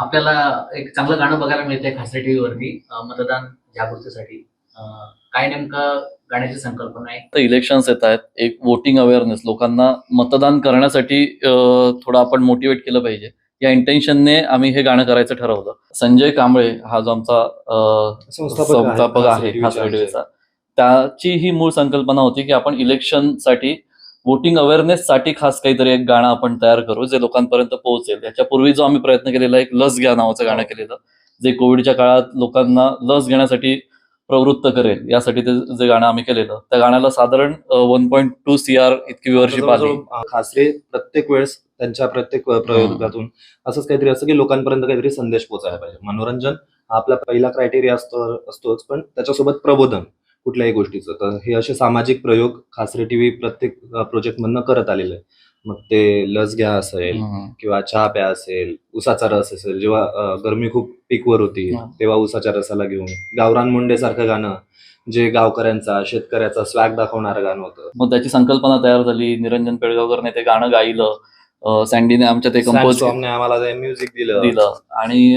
आपल्याला एक चांगलं गाणं बघायला मिळतंय खासरी टीव्ही वरती अं, मतदान जागृतीसाठी. काय नेमकं गाण्याची संकल्पना आहे? तर इलेक्शन्स येत आहेत एक वोटिंग अवेअरनेस लोकांना मतदान करण्यासाठी थोडं आपण मोटिवेट केलं पाहिजे. या इंटेन्शनने आम्ही हे गाणं करायचं ठरवलं. संजय कांबळे हा जो आमचा संस्थापक आहे खास रेडिओचा त्याची ही मूळ संकल्पना होती की आपण इलेक्शनसाठी वोटिंग अवेअरनेस साठी खास काहीतरी एक गाणं आपण तयार करू जे लोकांपर्यंत पोहोचेल. याच्यापूर्वी जो आम्ही प्रयत्न केलेला एक लस घ्या नावाचं गाणं केलेलं जे कोविडच्या काळात लोकांना लस घेण्यासाठी प्रवृत्त करेल यासाठी ते जे गाणं आम्ही केलेलं. त्या गाण्याला साधारण one point two C R इतकी व्ह्युअरशिप आली खासरे प्रत्येक वेळेस त्यांच्या प्रत्येक प्रयोगातून असंच काहीतरी असतं की लोकांपर्यंत काहीतरी संदेश पोहोचायला पाहिजे. मनोरंजन हा आपला पहिला क्रायटेरिया असतो असतोच पण त्याच्यासोबत प्रबोधन. कुठल्याही गोष्टीचं. तर हे असे सामाजिक प्रयोग खासरे टीव्ही प्रत्येक प्रोजेक्ट मधनं करत आलेले आहे मग ते लस घ्या असेल. किंवा चहा प्या असेल उसाचा रस असेल जेव्हा गरमी खूप पीकवर होती. तेव्हा उसाच्या रसाला घेऊन. गावरान मुंडे सारखं गाणं जे गावकऱ्यांचा शेतकऱ्याचा स्वॅग दाखवणारं गाणं होतं. मग त्याची संकल्पना तयार झाली. निरंजन पेडगावकरने ते गाणं गायलं. सँडीने आमच्या ते कंपोज आम्हाला म्युझिक दिलं. दिलं. आणि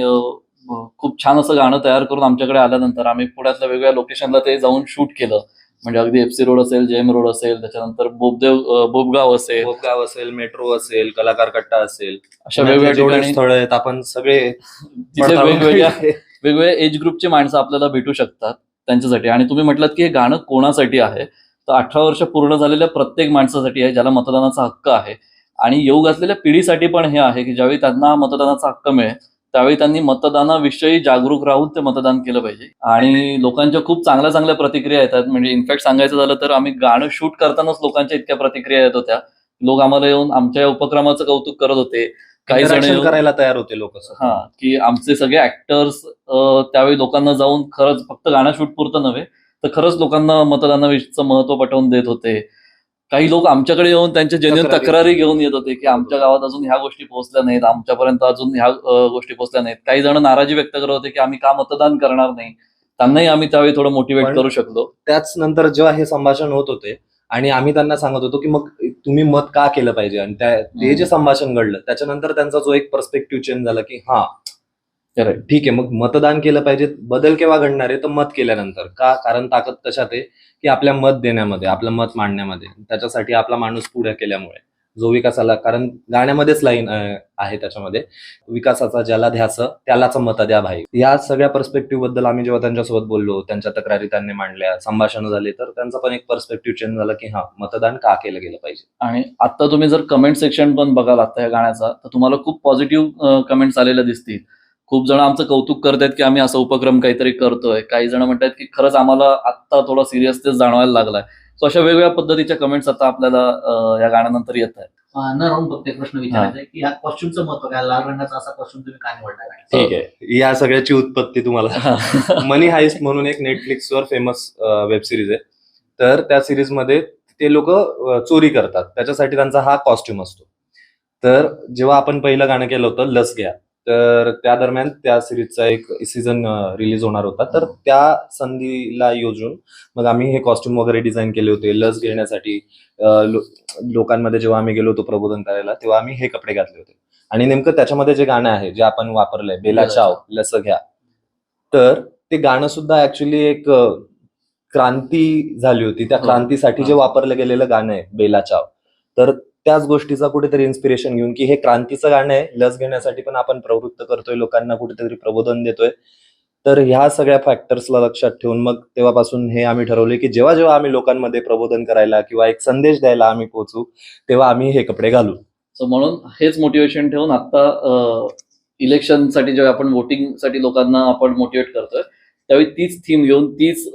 खूप छान असं गाणं तयार करून आमच्याकडे आल्यानंतर आम्ही पुण्यातल्या वेगवेगळ्या लोकेशनला ते जाऊन शूट केलं. म्हणजे अगदी एफसी रोड असेल जेएम रोड असेल त्याच्यानंतर बोबदेव बोबगाव असेल. बोपगाव असेल मेट्रो असेल कलाकार कट्टा असेल. अशा वेगवेगळ्या स्थळ आहेत आपण सगळे वेगवेगळ्या. वेगवेगळ्या एज ग्रुपची माणसं आपल्याला भेटू शकतात त्यांच्यासाठी. आणि तुम्ही म्हटलात की हे गाणं कोणासाठी आहे? तर अठरा वर्ष पूर्ण झालेल्या प्रत्येक माणसासाठी आहे ज्याला मतदानाचा हक्क आहे. आणि येऊ घातलेल्या पिढीसाठी पण हे आहे की ज्यावेळी त्यांना मतदानाचा हक्क मिळेल त्यावेळी त्यांनी मतदानाविषयी जागरूक राहून ते मतदान केलं पाहिजे. आणि लोकांच्या खूप चांगल्या चांगल्या प्रतिक्रिया येतात. म्हणजे इनफॅक्ट सांगायचं झालं तर आम्ही गाणं शूट करतानाच लोकांच्या इतक्या प्रतिक्रिया येत होत्या. लोक आम्हाला येऊन आमच्या या उपक्रमाचं कौतुक करत होते. काही जण करायला तयार होते लोक हा की आमचे सगळे ऍक्टर्स त्यावेळी लोकांना जाऊन खरंच फक्त गाणं शूट पुरतं नव्हे तर खरंच लोकांना मतदानाविषयीचं महत्त्व पटवून देत होते. काही लोक आमच्याकडे येऊन त्यांच्या जेन्युन तक्रारी. घेऊन येत होते की आमच्या गावात अजून ह्या गोष्टी पोहोचल्या नाहीत आमच्यापर्यंत अजून ह्या गोष्टी पोहोचल्या नाहीत काही जण नाराजी व्यक्त करत होते की आम्ही का मतदान करणार नाही त्यांनाही आम्ही त्यावेळी थोडं मोटिवेट करू शकलो त्याच नंतर जेव्हा हे संभाषण होत होते आणि आम्ही त्यांना सांगत होतो की मग तुम्ही मत का केलं पाहिजे आणि त्या ते जे संभाषण घडलं त्याच्यानंतर त्यांचा जो एक पर्स्पेक्टिव्ह चेंज झाला की हा. ठीक आहे मग मतदान केलं पाहिजे बदल केव्हा घडणार आहे तर मत केल्यानंतर. का? कारण ताकद कशात आहे? की आपल्या मत देण्यामध्ये आपलं मत मांडण्यामध्ये. त्याच्यासाठी आपला माणूस पुढे केल्यामुळे. जो विकासाला कारण गाण्यामध्येच लाईन आहे त्याच्यामध्ये. विकासाचा ज्याला ध्यास त्यालाच मत द्या भाई. या सगळ्या पर्स्पेक्टिव्हबद्दल आम्ही जेव्हा त्यांच्यासोबत बोललो त्यांच्या तक्रारी त्यांनी मांडल्या संभाषण झाले तर त्यांचा पण एक पर्स्पेक्टिव्ह चेंज झाला की हा मतदान का केलं गेलं पाहिजे? आणि आता तुम्ही जर कमेंट सेक्शन पण बघाल आता या गाण्याचा तर तुम्हाला खूप पॉझिटिव्ह कमेंट्स आलेल्या दिसतील. खूप जण आमचं कौतुक करतायत की आम्ही असा उपक्रम काहीतरी करतोय. काही जण म्हणतात की खरंच आम्हाला आत्ता थोडा सिरियसनेस जाणवायला लागलाय. सो अशा वेगवेगळ्या पद्धतीच्या कमेंट्स आता आपल्याला या गाण्यानंतर येत आहेत. अं, न राहून फक्त एक प्रश्न विचारायचा आहे की या कॉस्ट्युमचं महत्त्व काय? लाल रंगाचा असा कॉस्ट्युम तुम्ही काय ठीक आहे. या सगळ्याची उत्पत्ती तुम्हाला. मनी हाईस्ट म्हणून एक नेटफ्लिक्सवर फेमस वेब सिरीज आहे. तर त्या सिरीजमध्ये ते लोक चोरी करतात. त्याच्यासाठी त्यांचा हा कॉस्ट्युम असतो. तर जेव्हा आपण पहिलं गाणं केलं होतं लस घ्या. तर त्या दरम्यान त्या सिरीजचा एक सीझन रिलीज होणार होता. तर त्या संधीला योजून मग आम्ही हे कॉस्ट्युम वगैरे डिझाईन केले होते लस घेण्यासाठी लो- लोकांमध्ये जेव्हा आम्ही गेलो होतो प्रबोधन करायला तेव्हा आम्ही हे कपडे घातले होते. आणि नेमकं त्याच्यामध्ये जे गाणं आहे जे आपण वापरलंय बेला चाव लस घ्या. तर ते गाणं सुद्धा ऍक्च्युली एक क्रांती झाली होती. त्या हो. क्रांतीसाठी जे. वापरलं गेलेलं गाणं आहे बेला चाव. तर त्याच गोष्टीचा कुठेतरी इन्स्पिरेशन घेऊन की हे क्रांतीचं गाणं आहे लस घेण्यासाठी पण आपण प्रवृत्त करतोय लोकांना कुठेतरी प्रबोधन देतोय. तर ह्या सगळ्या फॅक्टर्सला लक्षात ठेवून मग तेव्हापासून हे आम्ही ठरवले की जेव्हा जेव्हा आम्ही लोकांमध्ये प्रबोधन करायला किंवा एक संदेश द्यायला आम्ही पोहोचू तेव्हा आम्ही हे कपडे घालू. सो म्हणून हेच मोटिवेशन ठेवून आता इलेक्शनसाठी जेव्हा आपण वोटिंगसाठी लोकांना आपण मोटिवेट करतोय त्यावेळी तीच थीम घेऊन तीच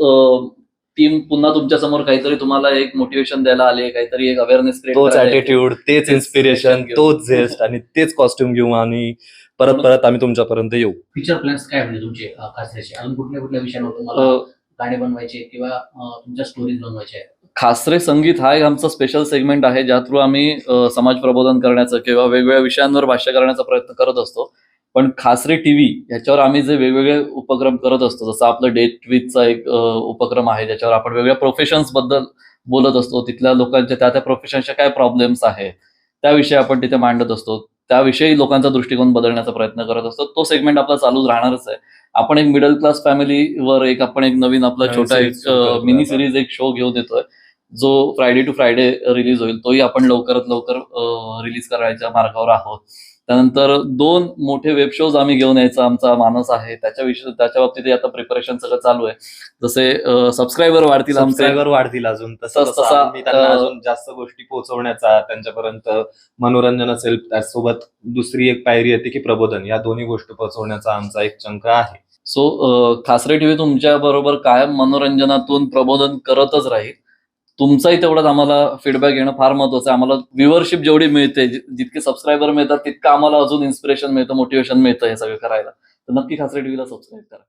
टीम पुन्हा तुमच्यासमोर काहीतरी तुम्हाला एक मोटिवेशन द्यायला आले काहीतरी एक अवेअरनेस तोच ऍटिट्यूड तेच इन्स्पिरेशन. तोच झेस्ट आणि तेच कॉस्ट्युम घेऊ आणि परत परत आम्ही तुमच्यापर्यंत येऊ. फ्युचर प्लॅन्स काय म्हणजे तुमचे अं, खासदारचे अजून कुठल्या कुठल्या विषयांवर तुम्हाला गाणे बनवायचे किंवा तुमच्या स्टोरीज बनवायच्या आहेत? खासरे संगीत हा एक आमचा स्पेशल सेगमेंट आहे ज्या थ्रू आम्ही समाज प्रबोधन करण्याचं किंवा वेगवेगळ्या विषयांवर भाष्य करण्याचा प्रयत्न करत असतो. पण खासरे टीव्ही ह्याच्यावर आम्ही जे वेगवेगळे उपक्रम करत असतो जसं आपलं डेट विथचा एक उपक्रम आहे ज्याच्यावर आपण वेगवेगळ्या प्रोफेशन्सबद्दल बोलत असतो. तिथल्या लोकांच्या त्या त्या प्रोफेशनच्या काय प्रॉब्लेम्स आहेत त्याविषयी आपण तिथे मांडत असतो. त्याविषयी लोकांचा दृष्टिकोन बदलण्याचा प्रयत्न करत असतो. तो सेगमेंट आपला चालूच राहणारच आहे. आपण एक मिडल क्लास फॅमिलीवर एक आपण एक नवीन आपला छोटा एक मिनी. सिरीज एक शो घेऊन येतोय जो फ्रायडे टू फ्रायडे रिलीज होईल तोही आपण लवकरात लवकर रिलीज करायच्या मार्गावर आहोत. त्यानंतर दोन मोठे वेब शोज आम्ही घेऊन यायचा आमचा मानस आहे. त्याच्याविषयी त्याच्या बाबतीत आता प्रिपरेशन सगळं चालू आहे. जसे सबस्क्रायबर वाढतील सबस्क्रायबर वाढतील अजून. तसं अजून जास्त गोष्टी पोहोचवण्याचा त्यांच्यापर्यंत मनोरंजन असेल त्यासोबत दुसरी एक पायरी येते की प्रबोधन. या दोन्ही गोष्टी पोहोचवण्याचा आमचा एक चंक आहे. सो खासरे टीव्ही तुमच्या बरोबर कायम मनोरंजनातून प्रबोधन करतच राहील. तुमचाही तेवढाच आम्हाला फीडबॅक घेणं फार महत्वाचं आहे. आम्हाला व्ह्युअरशिप जेवढी मिळते जितके सबस्क्रायबर मिळतात तितकं आम्हाला अजून इन्स्पिरेशन मिळतं मोटिवेशन मिळतं हे सगळं करायला. तर नक्की खासरे टीव्हीला सबस्क्राईब करा.